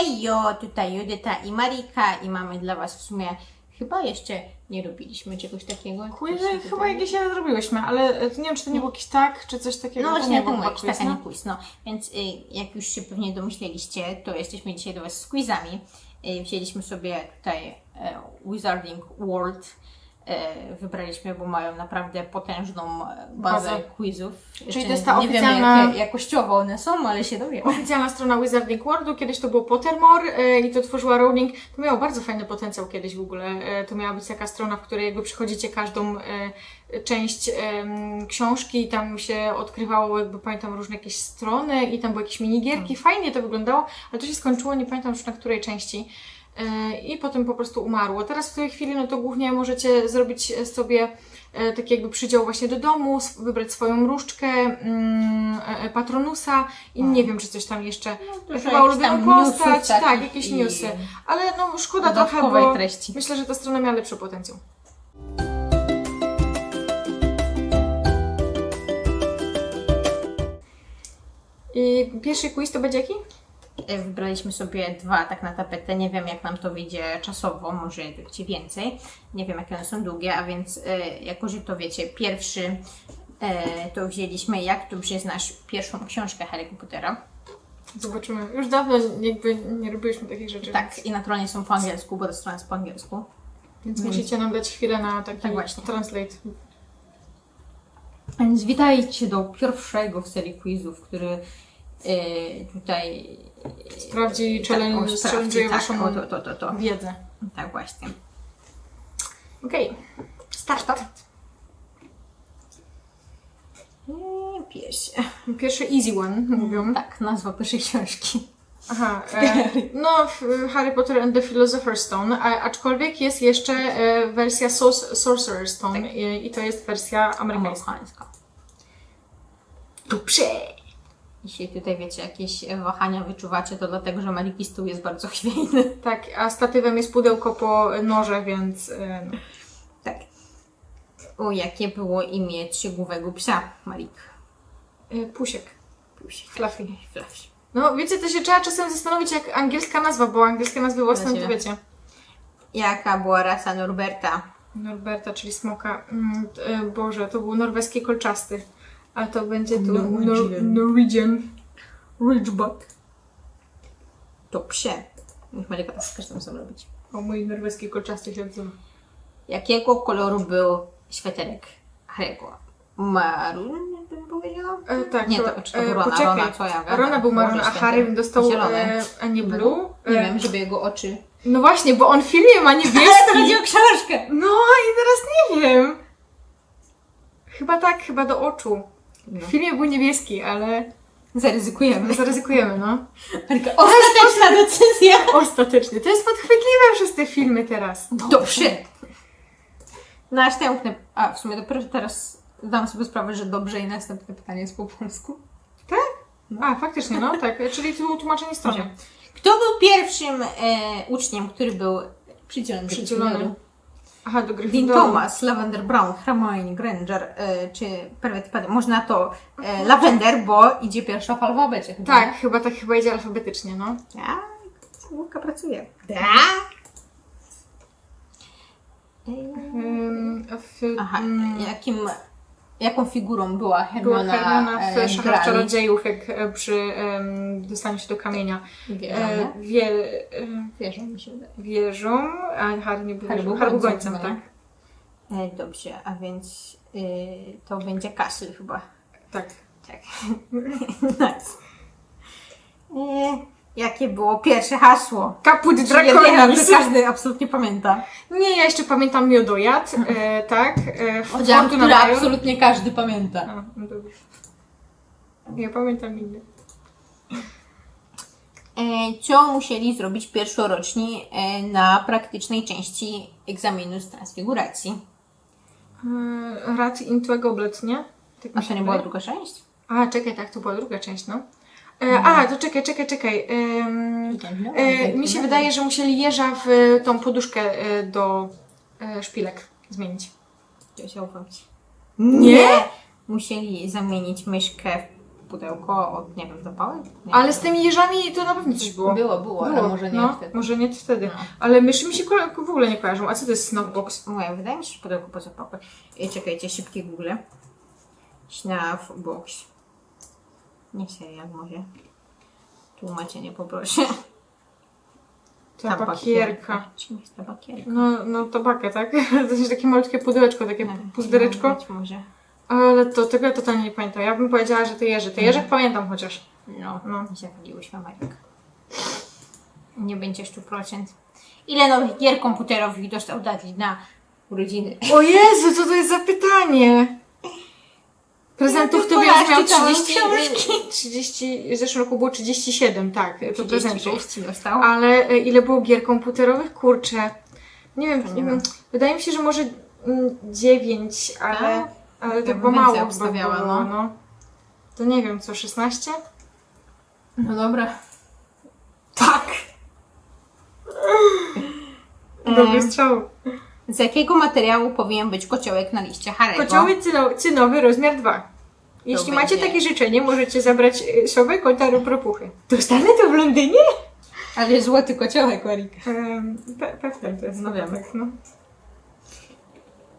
Hejo, tutaj Judyta i Marika i mamy dla Was w sumie, chyba jeszcze nie robiliśmy czegoś takiego. Quizy chyba tutaj- jakieś nie zrobiłyśmy, ale e, nie wiem, czy to nie było jakiś tak, czy coś takiego. No właśnie, nie to jakiś taka no. nie quiz, no. Więc y, jak już się pewnie domyśleliście, to jesteśmy dzisiaj do Was z quizami. Y, wzięliśmy sobie tutaj e, Wizarding World. E, wybraliśmy, bo mają naprawdę potężną e, bazę Bazę. quizów. Czyli to jest ta nie wiemy, oficjalna- jakie jakościowo one są, ale się dowiemy. Oficjalna strona Wizarding Worldu, kiedyś to było Pottermore e, i to tworzyła Rowling. To miało bardzo fajny potencjał kiedyś w ogóle. To miała być taka strona, w której jakby przychodzicie każdą część książki i tam się odkrywało, jakby pamiętam, różne jakieś strony i tam były jakieś minigierki. Fajnie to wyglądało, ale to się skończyło, nie pamiętam już na której części. E, I potem po prostu umarło. Teraz w tej chwili, no to głównie możecie zrobić sobie e, taki jakby przydział właśnie do domu, wybrać swoją różdżkę, mm, e, patronusa i nie wiem, czy coś tam jeszcze. dużo Chyba ulubioną postać, tak, takich jakieś newsy. Ale no szkoda trochę, bo treści. myślę, że ta strona miała lepszy potencjał. I pierwszy quiz to będzie jaki? E, Wybraliśmy sobie dwa tak na tapetę. Nie wiem, jak nam to wyjdzie czasowo, może będzie więcej. Nie wiem, jakie one są długie, a więc e, jako, że to wiecie, pierwszy e, to wzięliśmy Jak dobrze znasz pierwszą książkę Harry'ego Pottera. Zobaczymy. Już dawno jakby nie robiliśmy takich rzeczy. Tak, i naturalnie są po angielsku, bo ta strona jest po angielsku. Więc musicie nam dać chwilę na taki Tak właśnie. translate. Więc witajcie do pierwszego w serii quizów, który tutaj Sprawdzi, tak, challenge, o, sprawdzi, tak, waszą o, to, to, to, to. wiedzę. Tak właśnie. Okej. Start. I Piesie. Pierwszy easy one, mówią. Tak, nazwa pierwszej książki. Aha, e, no w Harry Potter and the Philosopher's Stone, a, aczkolwiek jest jeszcze e, wersja Sorcerer's Stone Tak. i, i to jest wersja amerykańska. Amerykańska. Dobrze! Jeśli tutaj wiecie, jakieś wahania wyczuwacie, to dlatego, że Maliki stół jest bardzo chwiejny. Tak, a statywem jest pudełko po noże, więc e, no. Tak. O, jakie było imię trzygłowego psa, Malik? e, Pusiek. Pusiek. Fluffy. Fluffy. No wiecie, to się trzeba czasem zastanowić jak angielska nazwa, bo angielskie nazwy własne to Wiecie. wiecie. Jaka była rasa Norberta? Norberta, czyli smoka. Mm, t- e, Boże, to był norweski kolczasty. A to będzie tu Norwegian. Nor- Norwegian Ridgeback. To psie. Niech Malika to z każdym sam robić. O mój norweski kolczasty się odzywa. Jakiego koloru był sweterek Harry'ego? Marun, bym powiedziała? E, tak, Nie, to- czy to e, był Rona? poczekaj. Rona, co ja gadam? Rona był marun, a. Harry dostał Zielony. e, a nie blue. Nie E, wiem, żeby jego oczy... No właśnie, bo on w filmie ma Ale to niebieski. o książkę! No i teraz nie wiem. Chyba tak, chyba do oczu. No. W filmie był niebieski, ale Zaryzykujemy. zaryzykujemy, no. Marika, ostateczna decyzja! Ostatecznie. To jest podchwytliwe przez te filmy teraz. Dobrze. Następne... A, w sumie dopiero teraz zdałam sobie sprawę, że dobrze i następne pytanie jest po polsku. A, faktycznie, no tak. Czyli tu tłumaczenie strony. Kto był pierwszym e, uczniem, który był przydzielony do Przydzielony. Aha, do Dean Gryffindoru. Thomas, Lavender Brown, Hermione Granger, e, czy Perwet Paddy. Można to e, Lavender, bo idzie pierwsza w alfabecie. chyba, Tak, chyba tak chyba idzie alfabetycznie, no. nie? Tak, Łówka pracuje. Tak. Ym, w, Aha, mm, jakim, jaką figurą była była Hermiona, Hermiona e, w Szachach? Czarodziejów, jak e, przy em, dostaniu się do kamienia. Wierzą, E, wie, e, Wierzą mi się wydaje. wierzą, a Harry nie był Harry wieżą. był Harry był gońcem, gońcem, tak. E, dobrze, a więc y, to będzie Castle chyba. Tak. Tak. nice. E, jakie było pierwsze hasło? Kaput Ja wiem, Draconis. że każdy absolutnie pamięta. Nie, ja jeszcze pamiętam Miodojad, e, tak. E, Powiedziałam, Fortuna które Major. absolutnie każdy pamięta. A, no dobrze. Ja pamiętam inny. E, co musieli zrobić pierwszoroczni e, na praktycznej części egzaminu z transfiguracji? E, Rat into a Goblet, nie? Tak mi A się to nie była wydaje. druga część? A, czekaj, tak, to była druga część, no. E, A, to czekaj, czekaj, czekaj. E, mi się wydaje, że musieli jeża w e, tą poduszkę e, do e, szpilek zmienić. Się ufam ci. Nie? Musieli zamienić myszkę pudełko od, nie wiem, zapałek? Nie Ale wiem. z tymi jeżami to na pewno coś było. Było, było, ale może nie no, wtedy. Może nie wtedy. No. Ale myszy mi się ko- w ogóle nie kojarzą. A co to jest Snapbox? Moja, wydaje mi się, że pudełko po zapałkach. I czekajcie, szybkie Google. Snaf Nie serial może. Tłumaczenie poproszę. Tabakierka. Czym jest tabakierka? No, no tabakę, tak? To jest takie malutkie pudełeczko, takie Tak, puzdereczko. Być może. Ale to tego ja totalnie nie pamiętam. Ja bym powiedziała, że to jeży. Te jeże pamiętam chociaż. No, No. no. zawaliłyśmy Amerykę. Nie będzie 100%. Ile nowych gier komputerowych dostał Dudley na urodziny? O Jezu, co to jest za pytanie? Prezentów to tylko wiesz, miał czytałam 30, książki. 30, w zeszłym roku było 37, tak, to prezentów. 36 dostał. Ale e, ile było gier komputerowych? Kurczę. Nie wiem, To nie wiem. Wydaje mi się, że może 9, ale, ale to chyba mało obstawiała, było, no. no. To nie wiem, co, 16? No dobra. Tak! Dobry strzał. Z jakiego materiału powinien być kociołek na liście Harego? Kocioły cyno, cynowy rozmiar 2. Jeśli macie będzie- takie życzenie, możecie zabrać e, sobie kota lub. Dostanę to w Londynie? Ale złoty kociołek, Marika. Um, pe- pewnie to jest No wiemy. No.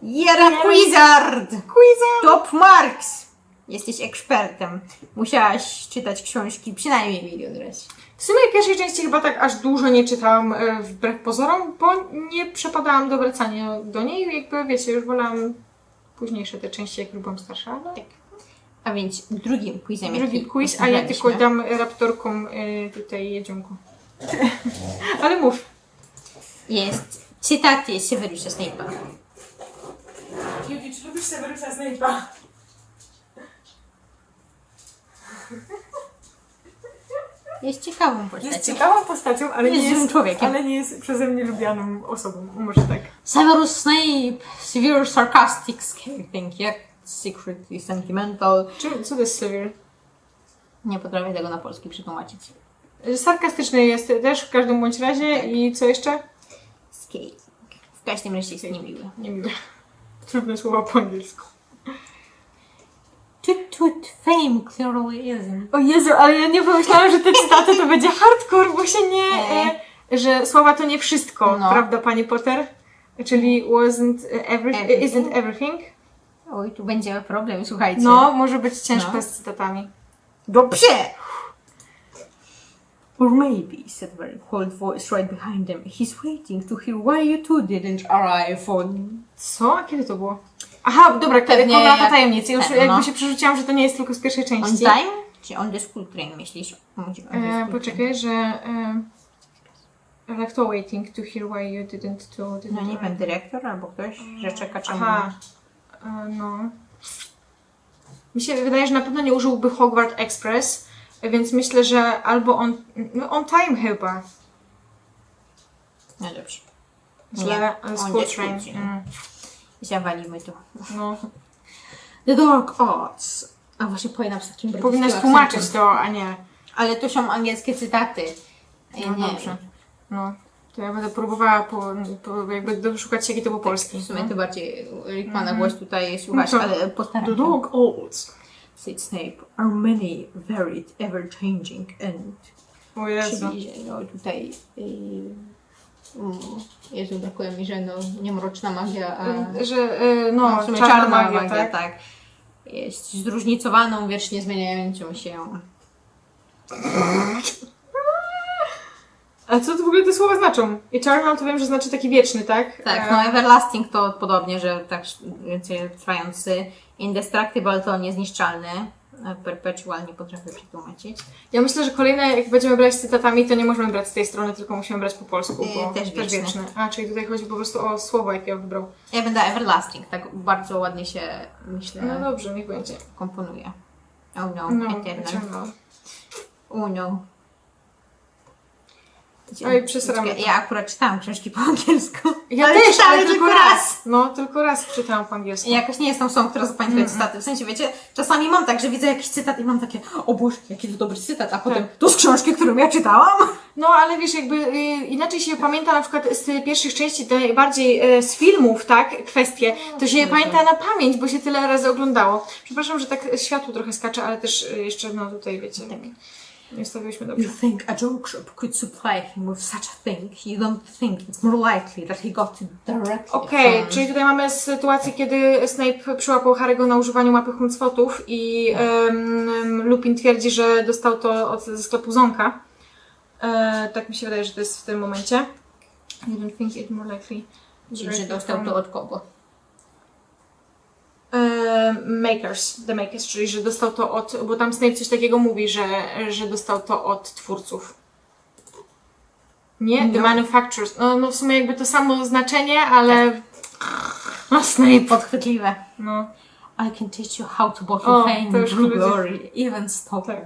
Jera Quizard! Quiza! Top Marks! Jesteś ekspertem. Musiałaś czytać książki przynajmniej milion razy. W sumie pierwszej części chyba tak aż dużo nie czytałam e, wbrew pozorom, bo nie przepadałam do wracania do niej. Jakby wiecie, już wolałam późniejsze te części, jak już byłam starsza. Ale... Tak. A więc drugim quizem, Drugi jaki quiz, a ja tylko dam raptorkom e, tutaj jedzonko. ale mów. Jest cytaty Severusa Snape'a. Judy, czy lubisz Severusa Snape'a? Jest ciekawą postacią. Jest ciekawą postacią, ale Jest nie złym jest, człowiekiem. ale nie jest przeze mnie lubianą osobą. Może tak. Severus Snape, severe sarcastic, scathing, yet secretly sentimental. Czy, co to jest Severe? Nie potrafię tego na polski przetłumaczyć. Sarkastyczny jest też w każdym bądź razie Tak. i co jeszcze? Scathing. W każdym razie jest niemiły. Nie wiem. Trudne słowa po angielsku. Tut, fame clearly isn't. O Jezu, ale ja nie pomyślałam, że te cytaty to będzie hardcore, bo się nie... E, że słowa to nie wszystko, No. prawda Pani Potter? Czyli wasn't every, Everything. isn't everything? Oj, tu będzie problem, słuchajcie. No, może być ciężko No. z cytatami. Dobrze! Or maybe, said a very cold voice right behind them, he's waiting to hear why you two didn't arrive on... Co? A kiedy to było? Aha, dobra, Pewnie kiedy Komnata jak- Tajemnicy. Już ten, jakby no. się przerzuciłam, że to nie jest tylko z pierwszej On części. time? Czy on the school train, myślisz? On the E, school poczekaj, że... E, like to waiting to hear why you didn't to... train. No nie wiem, dyrektor albo ktoś, że czeka czemu... Aha, e, no. Mi się wydaje, że na pewno nie użyłby Hogwarts Express, więc myślę, że albo on, no on time chyba. No dobrze. Źle, ale on school the train. school train. Mm, Zawalimy to. no. The Dark Arts. A właśnie powinnam z takim brytyjskim Powinnaś tłumaczyć akcentem. to, a nie. Ale to są angielskie cytaty. Ja No nie dobrze. No. To ja będę próbowała po, po, jakby doszukać się, jaki to był polski. W sumie no. to bardziej Rickmana głos tutaj słuchać, No to- ale postaram The się. dog odds. Said Snape are many, varied, ever-changing and... O Jezu. Czyli, że no tutaj... Yy, Jezu, brakuje mi, że no niemroczna magia, a... Że, e, no, w sumie czarna, magia, tak? tak. Jest zróżnicowaną, wiecznie zmieniającą się. A co to w ogóle te słowa znaczą? Eternal to wiem, że znaczy taki wieczny, tak? Tak, E, no Everlasting to podobnie, że tak trwający. Indestructible to niezniszczalny. Perpetual nie potrafię przetłumaczyć. Ja myślę, że kolejne, jak będziemy brać z cytatami, to nie możemy brać z tej strony, tylko musimy brać po polsku, Yy, bo też wieczny. wieczny. A, czyli tutaj chodzi po prostu o słowo, jakie on wybrał. Ja będę Everlasting, tak bardzo ładnie się, myślę, No dobrze, niech będzie. komponuje. Oh no, No, Eternal. Eternal. Oh no. Oj, przesramy Czekaj, to. Ja akurat czytałam książki po angielsku. Ja Ale też, czytałam ale tylko raz. No, tylko raz czytałam po angielsku. Ja jakoś nie jestem osobą, która zapamiętuje cytaty. W sensie, wiecie, czasami mam tak, że widzę jakiś cytat i mam takie, o Boże, jaki to dobry cytat, a potem to z książki, którą ja czytałam. No, ale wiesz, jakby y, inaczej się pamięta na przykład z pierwszych części, te najbardziej e, z filmów, tak, kwestie, to się je tak. pamięta na pamięć, bo się tyle razy oglądało. Przepraszam, że tak światło trochę skacze, ale też y, jeszcze, no tutaj, wiecie, nie ustawiłyśmy dobrze. You think a joke shop could supply him with such a thing, you don't think it's more likely that he got it directly Okej, from... czyli tutaj mamy sytuację, kiedy Snape przyłapał Harry'ego na używaniu mapy Huncwotów i em, Lupin twierdzi, że dostał to od, ze sklepu Zonka. E, tak mi się wydaje, że to jest w tym momencie. You don't think it more likely. Że dostał to od kogo? Makers, The Makers, czyli że dostał to od, bo tam Snape coś takiego mówi, że, że dostał to od twórców. Nie? The No. Manufacturers. No, no w sumie jakby to samo znaczenie, ale... No Snape. Podchwytliwe. No. I can teach you how to bottle O, fame ludzie- glory, even stop. Tak.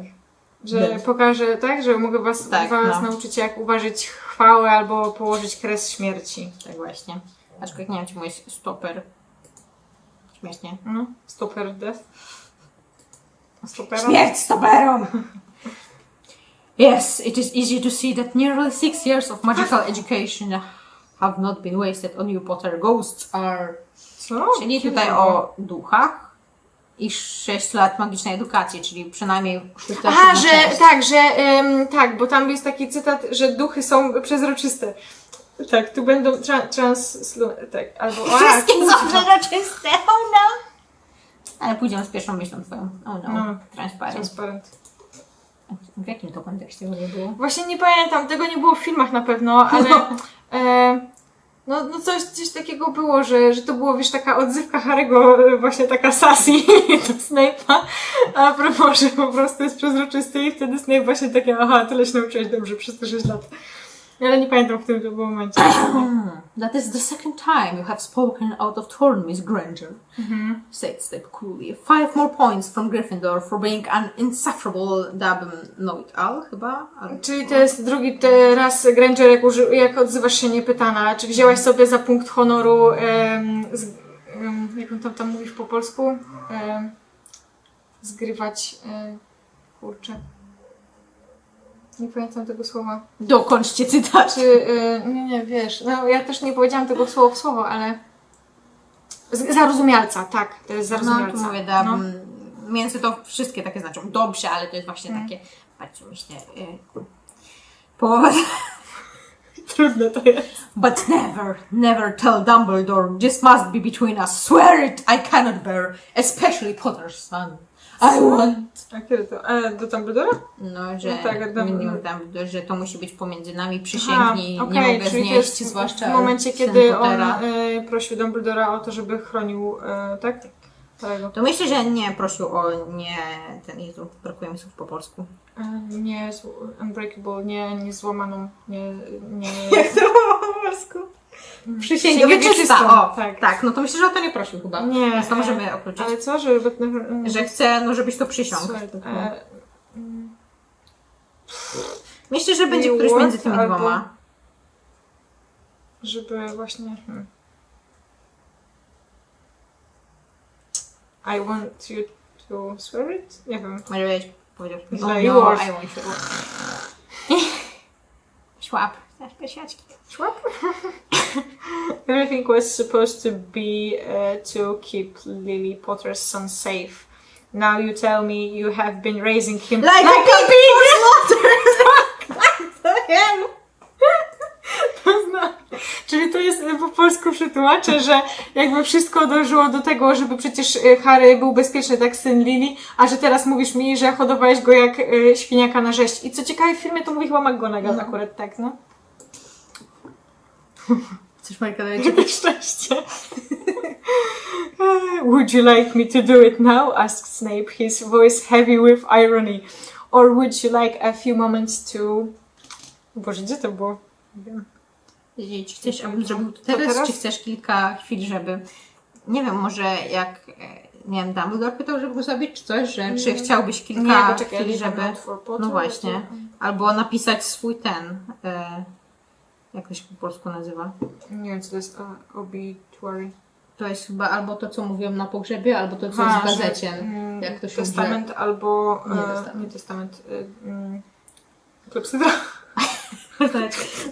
Że Dead. pokażę, tak? Że mogę was, Tak, was no. nauczyć jak uważać chwałę albo położyć kres śmierci. Tak właśnie. Aczkolwiek nie wiem, czy mój stoper. Śmiesznie. No. Death. Stopera? Śmierć stoperom! Yes, it is easy to see that nearly six years of magical education have not been wasted on you, Potter. Ghosts are... Co? Czyli tutaj o duchach i 6 lat magicznej edukacji, czyli przynajmniej szósta Aha, siódma że tak, że tak, bo tam jest taki cytat, że duchy są przezroczyste. Tak, tu będą tra- trans... tak, albo... a, Wszystkie kurczę. są przezroczyste, oh no! Ale pójdziemy z pierwszą myślą twoją. Oh no, No. transparent. Transparent. W jakim to kontekście w ogóle było? Właśnie nie pamiętam, tego nie było w filmach na pewno, ale e, no, no coś, coś takiego było, że, że to było, wiesz, taka odzywka Harry'ego, e, właśnie taka sassy do Snape'a, a propos, że po prostu jest przezroczysty i wtedy Snape właśnie takie, aha, tyle się nauczyłeś dobrze przez te 6 lat. Ale nie pamiętam, w to było momencie. That is the second time you have spoken out of turn, Miss Granger, said Snape coolly. Five more points from Gryffindor for being an insufferable dab know-it-all, chyba? Ale- Czyli to jest drugi te raz, Granger, jak, uży, jak odzywasz się niepytana, czy wzięłaś sobie za punkt honoru, em, z, em, jak on tam, tam mówisz po polsku? Em, zgrywać, em, kurczę. Nie pamiętam tego słowa. Dokończcie cytat. Czy, y, nie, nie, wiesz, no ja też nie powiedziałam tego słowa w słowo, ale z, zarozumialca, tak, to jest No, zarozumialca. tu mówię, dab, No. między to wszystkie takie znaczą dobrze, ale to jest właśnie takie, patrzcie, myślę, y, połowa Trudne to jest. But never, never tell Dumbledore. This must be between us. Swear it, I cannot bear. Especially Potter's son. I want. A kiedy to? E, do Dumbledora? No, że No tak, a Dum- minimum Dumbledore, że to musi być pomiędzy nami. Przysięgnij, Aha, nie okej, mogę czyli to znieść, jest zwłaszcza w momencie, syn kiedy on Pottera. e, prosił Dumbledora o to, żeby chronił, e, tak? Tego. To myślę, że nie prosił o nie ten Jezu, brakuje mi słów po polsku. E, nie unbreakable, nie, nie złamaną, nie, nie... to po polsku? Przysięgę wieczysta. O, tak. tak. no to myślę, że o to nie prosił chyba. Nie, Więc to e, możemy okluczyć. Ale co, że... But never, Że chce, no żebyś to przysiągł. Słuchaj, e, Myślę, że będzie któryś między tymi Albo- dwoma. żeby właśnie... Hmm. I want you to swear it? Nie wiem. Może być, powiedział. You no, are. I want you. Szłap. Siaczki. Schwab? Everything was supposed to be uh, to keep Lily Potter's son safe. Now you tell me you have been raising him Like, a pig slaughter! wiem. To zna- Czyli to jest po polsku przetłumaczę, że jakby wszystko dążyło do tego, żeby przecież e, Harry był bezpieczny, tak syn Lily, a że teraz mówisz mi, że hodowałeś go jak e, świniaka na rzeź. I co ciekawe w filmie to mówi chyba McGonagall akurat tak, no. Chcesz Marka dać? Szczęście. would you like me to do it now? asked Snape, his voice heavy with irony. Or would you like a few moments to... Boże, gdzie to było? Nie wiem. Czy chcesz, abym zrobił to To teraz, teraz? czy chcesz kilka chwil, żeby... Nie wiem, może jak nie wiem, Dumbledore pytał, żeby go zabić, czy coś, że czy chciałbyś kilka Nie, poczekaj, chwili, nie żeby... No właśnie. Albo napisać swój ten... E, jak to się po polsku nazywa? Nie wiem, co to jest uh, obituary. To jest chyba albo to, co mówią na pogrzebie, albo to, co Aha, jest w że, gazecie. mm, jak to się Testament albo... Nie e, testament. Nie testament. y, mm, Klepsydra.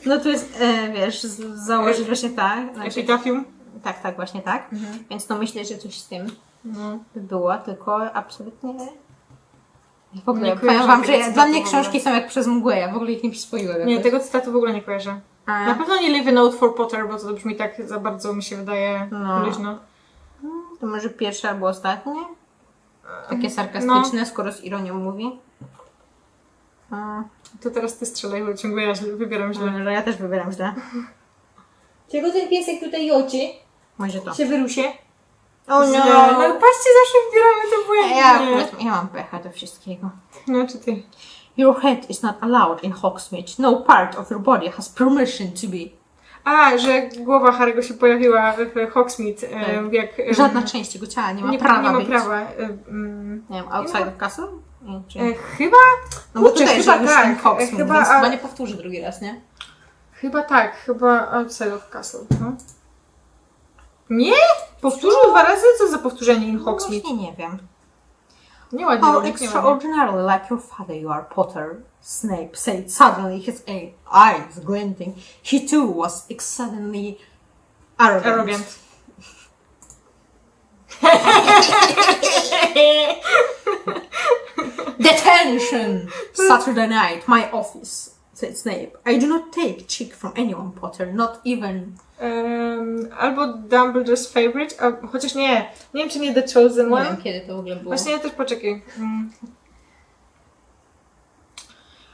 No to jest, e, wiesz, założyć właśnie tak. Znaczy, Epitafium. tak, tak, właśnie tak. Mhm. Więc no myślę, że coś z tym No. by było, tylko absolutnie... W ogóle, Nie powiem kojarzę wam, że dla mnie książki są jak przez mgłę, ja w ogóle ich nie przyswoiłem. Nie, tego cytatu w ogóle nie kojarzę. Na pewno nie Live a Note for Potter, bo to brzmi tak za bardzo, mi się wydaje, No. luźno. To może pierwsze albo ostatnie? Takie sarkastyczne, skoro z ironią mówi. A, To teraz ty strzelaj, bo ciągle ja źle, wybieram źle. że ja też wybieram źle. Czego ten piesek tutaj joci? Może to. Się wyrusie? O Źle. No patrzcie, zawsze wybieramy to błędnie. Ja, ja mam pecha do wszystkiego. No, czy ty? Your head is not allowed in Hogsmeade. No part of your body has permission to be. A, że głowa Harry'ego się pojawiła w Hogsmeade, e, jak... e, Żadna część jego ciała nie ma nie, prawa nie ma być. prawa. e, mm, Nie wiem, outside of castle? Nie, czy... e, chyba, no bo kurczę, tutaj, chyba tak, ten Hogsmeade, chyba, więc a- chyba nie powtórzy drugi raz, nie? chyba tak, chyba outside of castle. No. Nie? Powtórzył dwa razy? Co za powtórzenie in No Hogsmeade? właśnie nie wiem. How extraordinarily like your father you are, Potter, Snape said suddenly, his eyes glinting. He too was exceedingly arrogant. Arrogant. Detention! Saturday night, my office, said Snape. I do not take cheek from anyone, Potter, not even... Em, albo Dumbledore's favorite, a, chociaż nie, nie wiem czy nie The Chosen Nie One. wiem, kiedy to w ogóle było. Właśnie ja też poczekaj. Mm.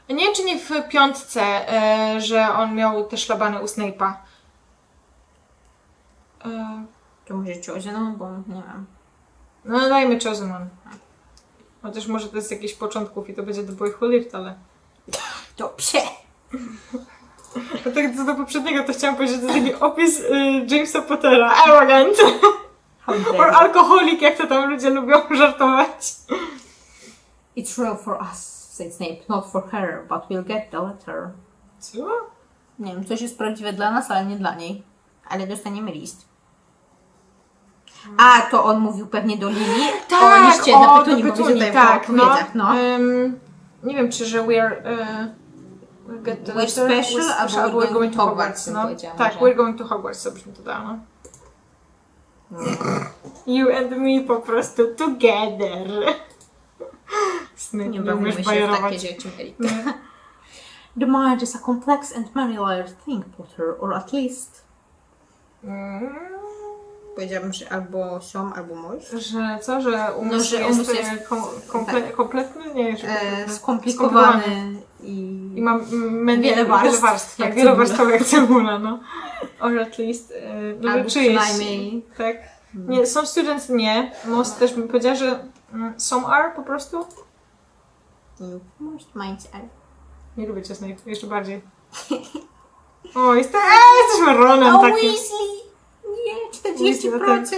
Nie wiem czy nie w piątce, e, że on miał te szlabany u Snape'a. E, To może Chosen, bo nie wiem. no dajmy Chosen One. Chociaż może to jest jakiś początków i to będzie The Boy Who Lived, ale... Dobrze. No tak co do poprzedniego to chciałam powiedzieć, że to taki opis y, Jamesa Pottera. Arrogant. Or alkoholik, jak to tam ludzie lubią żartować. It's real for us, said Snape, not for her, but we'll get the letter. Co? Nie wiem, coś jest prawdziwe dla nas, ale nie dla niej. Ale dostaniemy list. A, to on mówił pewnie do Lili o liście Tak, o, na bo tutaj tak, no. Em, nie wiem, czy że we're... We'll get the We're letter, special, we're albo albo we're going to Hogwarts. No. powiedziała Tak, może. we're going to Hogwarts, co byśmy to dała, no. You and me po prostu together. Sny, Nie bawimy się w bajerować. takie rzeczy, Erika. The mind is a complex and many layered thing, Potter, or at least... Mm, Powiedziałabym, że albo siom, albo moś. Że co, że umysł, No, że jest, umysł e, jest- kom, komple, tak. kompletny? Nie, że E, skomplikowany i... I mam mm, Wiele warstw, wiele warstw jak tak, wiele warstw jak cebula, no. Or at least, e, no Albo czyjeś, przynajmniej- Tak. Nie, są students nie. Most też bym powiedziała, że mm, some are po prostu. Most minds are... Nie lubię cię Snape, jeszcze bardziej. O, jest, eee, jesteśmy Ronem O, takim. Weasley! Nie, 40%.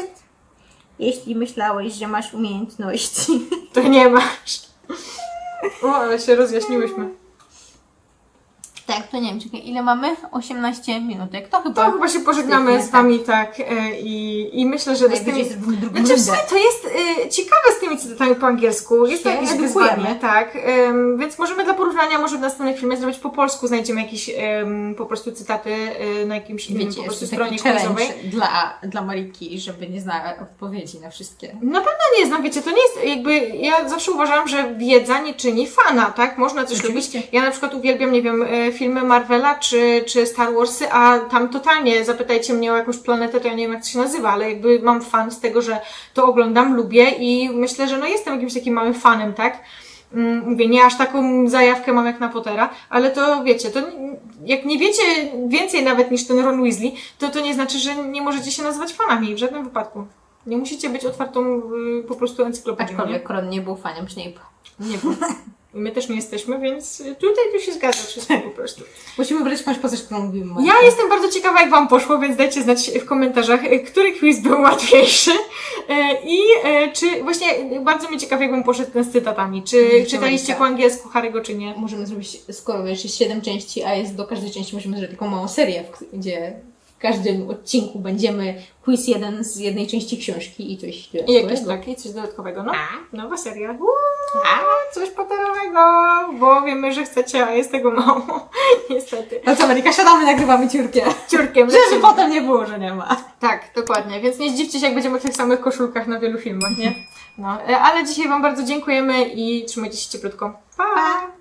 Jeśli myślałeś, że masz umiejętności. To nie masz. O, ale się rozjaśniłyśmy. Tak, to nie wiem, czekaj, ile mamy? 18 minutek. To chyba... To chyba się pożegnamy z wami tak e, i, i myślę, że z Najwyżej tymi... zrobimy drugą Znaczy w rundę. sumie to jest y, ciekawe z tymi cytatami po angielsku. Jest to Się jakieś edukujemy. wyzwanie, tak. Ym, więc możemy dla porównania, może w następnym filmie zrobić po polsku, znajdziemy jakieś ym, po prostu cytaty y, na jakimś innym Wiecie, po prostu jeszcze stronie taki challenge dla, dla Mariki, żeby nie znała odpowiedzi na wszystkie. Na pewno nie znam, wiecie, to nie jest jakby, ja zawsze uważałam, że wiedza nie czyni fana, tak? Można coś Oczywiście. lubić. Ja na przykład uwielbiam, nie wiem, e, filmy Marvela czy, czy Star Warsy, a tam totalnie zapytajcie mnie o jakąś planetę, to ja nie wiem jak to się nazywa, ale jakby mam fan z tego, że to oglądam, lubię i myślę, że no jestem jakimś takim małym fanem, tak? Mm, Mówię, nie aż taką zajawkę mam jak na Pottera, ale to wiecie, to jak nie wiecie więcej nawet niż ten Ron Weasley, to to nie znaczy, że nie możecie się nazywać fanami w żadnym wypadku. Nie musicie być otwartą y, po prostu encyklopedią. Nie? Aczkolwiek Kron nie był fanem Snape'a. nie wiem. I My też nie jesteśmy, więc tutaj to się zgadza wszystko po prostu. Musimy brać jakąś postać, którą mówimy. Ja jestem bardzo ciekawa, jak Wam poszło, więc dajcie znać w komentarzach, e, który quiz był łatwiejszy e, i e, czy właśnie bardzo mnie ciekawi, jak Wam poszedł ten z cytatami. Czy Mhm, czytaliście po angielsku Harry'ego, czy nie? Możemy zrobić, skoro wiesz, jest 7 części, a jest do każdej części, możemy zrobić taką małą serię, w gdzie każdym odcinku będziemy quiz jeden z jednej części książki i coś I dodatkowego. jakieś takie, coś dodatkowego, no. A? Nowa seria. Uuu, coś potterowego, bo wiemy, że chcecie, a jest tego mało. Niestety. No co, Marika, siadamy, nagrywamy ciurkę. Ciurkiem Żeby potem nie było, że nie ma. Tak, dokładnie. Więc nie zdziwcie się, jak będziemy w tych samych koszulkach na wielu filmach, nie? No, e, ale dzisiaj Wam bardzo dziękujemy i trzymajcie się cieplutko. Pa! Pa!